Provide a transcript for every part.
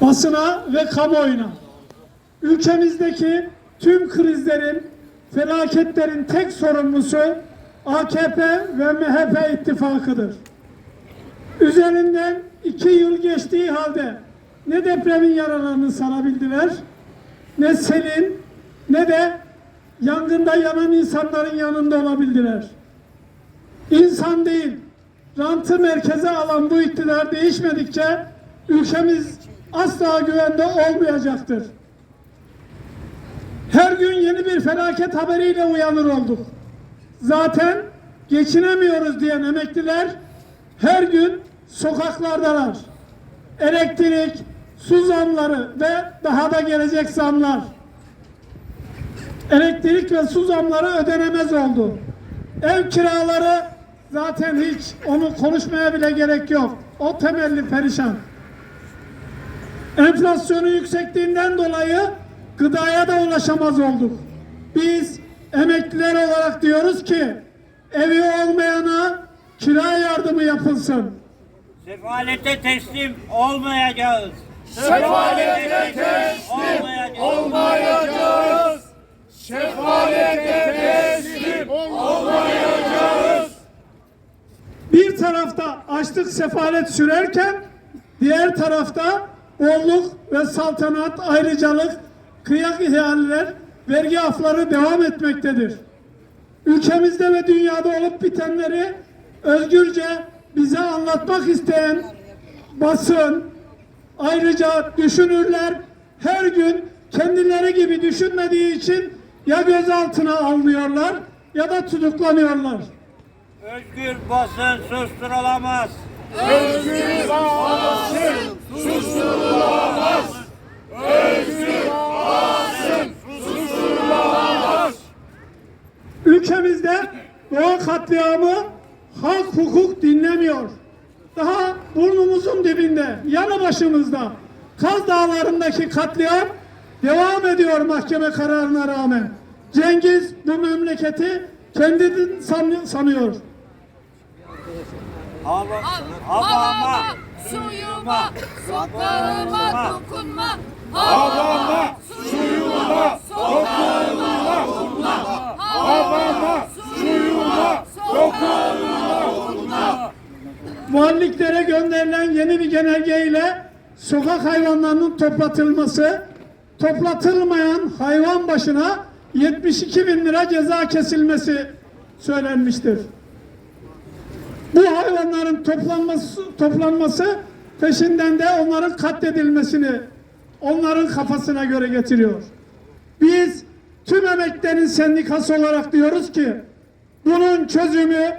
basına ve kamuoyuna. Ülkemizdeki tüm krizlerin, felaketlerin tek sorumlusu AKP ve MHP ittifakıdır. Üzerinden iki yıl geçtiği halde ne depremin yaralarını sarabildiler, ne selin, ne de yangında yanan insanların yanında olabildiler. İnsan değil, rantı merkeze alan bu iktidar değişmedikçe ülkemiz asla güvende olmayacaktır. Her gün yeni bir felaket haberiyle uyanır olduk. Zaten geçinemiyoruz diyen emekliler her gün sokaklardalar. Elektrik, su zamları ve daha da gelecek zamlar. Elektrik ve su zamları ödenemez oldu. Ev kiraları zaten hiç onu konuşmaya bile gerek yok. O temelli perişan. Enflasyonun yüksekliğinden dolayı gıdaya da ulaşamaz olduk. Biz emekliler olarak diyoruz ki evi olmayana kira yardımı yapılsın. Sefalete teslim olmayacağız. Sefalete teslim Olmayacağız. olmayacağız. Sefalete teslim olmayacağız. Bir tarafta açlık sefalet sürerken diğer tarafta bolluk ve saltanat ayrıcalık kıyak ihaleler vergi afları devam etmektedir. Ülkemizde ve dünyada olup bitenleri özgürce bize anlatmak isteyen basın, ayrıca düşünürler her gün kendileri gibi düşünmediği için ya gözaltına alınıyorlar ya da tutuklanıyorlar. Özgür basın susturulamaz. Özgür basın susturulamaz. Özgür basın susturulamaz. Ülkemizde doğa katliamı halk hukuk dinlemiyor. Daha burnumuzun dibinde, yanı başımızda Kaz Dağları'ndaki katliam devam ediyor mahkeme kararına rağmen. Cengiz bu memleketi kendini san- sanıyor. Hava, Havama, havama, suyuma, sokağıma dokunma. Havama, suyuma, sokağıma dokunma. Havama, suyuma, sokağıma Valiliklere gönderilen yeni bir genelge ile sokak hayvanlarının toplatılması, toplatılmayan hayvan başına 72 bin lira ceza kesilmesi söylenmiştir. Bu hayvanların toplanması, toplanması peşinden de onların katledilmesini onların kafasına göre getiriyor. Biz tüm emeklerin sendikası olarak diyoruz ki bunun çözümü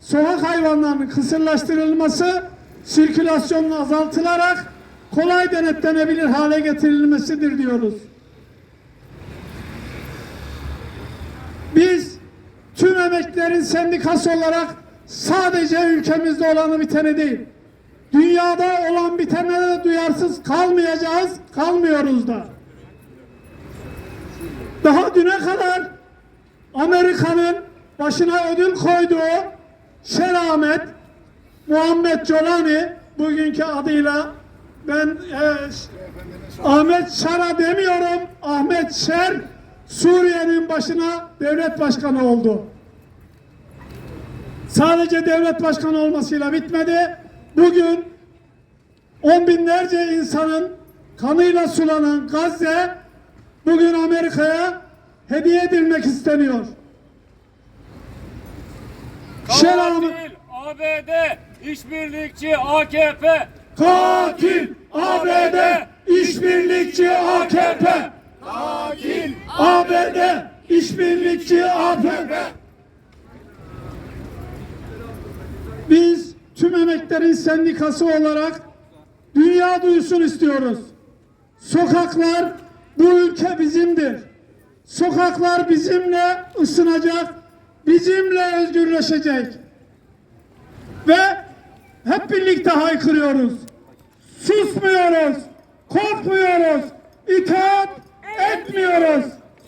sokak hayvanlarının kısırlaştırılması, sirkülasyonun azaltılarak kolay denetlenebilir hale getirilmesidir diyoruz. Biz tüm emeklerin sendikası olarak sadece ülkemizde olanı biteni değil, dünyada olan bitene de duyarsız kalmayacağız, kalmıyoruz da. Daha düne kadar Amerika'nın başına ödül koyduğu Şeramet Muhammed Colani bugünkü adıyla ben e, Ahmet Şara demiyorum Ahmet Şer Suriye'nin başına devlet başkanı oldu. Sadece devlet başkanı olmasıyla bitmedi. Bugün on binlerce insanın kanıyla sulanan Gazze bugün Amerika'ya hediye edilmek isteniyor. Katil ABD işbirlikçi AKP Katil ABD işbirlikçi AKP Katil ABD işbirlikçi AKP Biz tüm emeklerin sendikası olarak dünya duysun istiyoruz. Sokaklar bu ülke bizimdir. Sokaklar bizimle ısınacak, bizimle özgürleşecek. Ve hep birlikte haykırıyoruz. Susmuyoruz, korkmuyoruz, itaat etmiyoruz.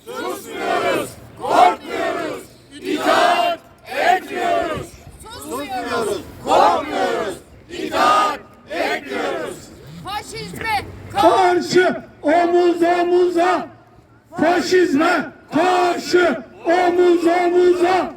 susmuyoruz, korkmuyoruz, itaat etmiyoruz. susmuyoruz. Korkmuyoruz, itaat etmiyoruz. Faşizme karşı omuz omuza. Faşizme karşı omuz omuza